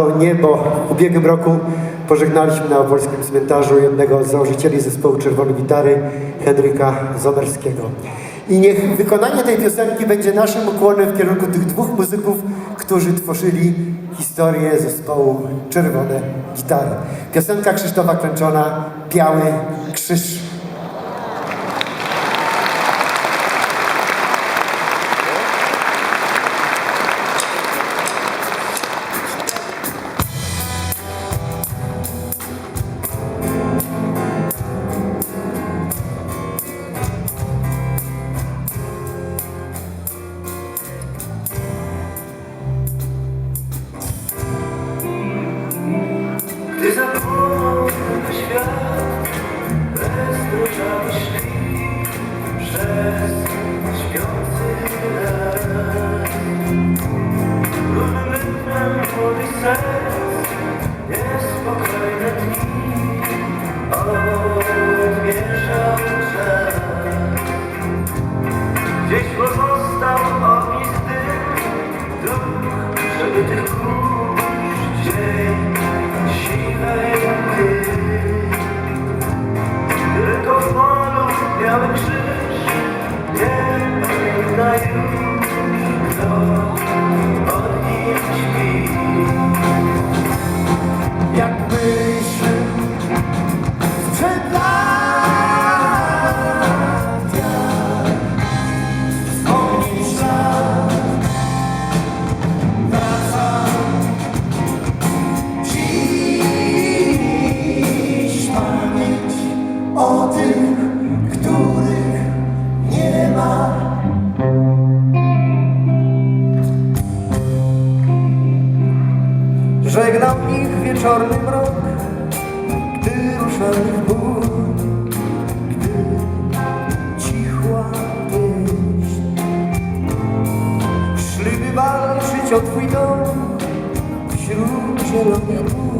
To nie, bo w ubiegłym roku pożegnaliśmy na opolskim cmentarzu jednego z założycieli zespołu Czerwonej Gitary, Henryka Zomerskiego. I niech wykonanie tej piosenki będzie naszym ukłonem w kierunku tych dwóch muzyków, którzy tworzyli historię zespołu Czerwone Gitary. Piosenka Krzysztofa Klęczona, Biały Krzyż. Na Żegnał ich wieczorny mrok, gdy ruszali w bój, gdy cichła pieśń. Szli walczyć o twój dom wśród zielonych pól,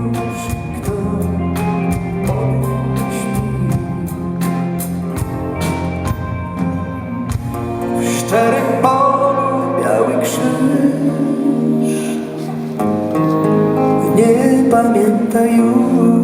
krzyż nie pamięta już,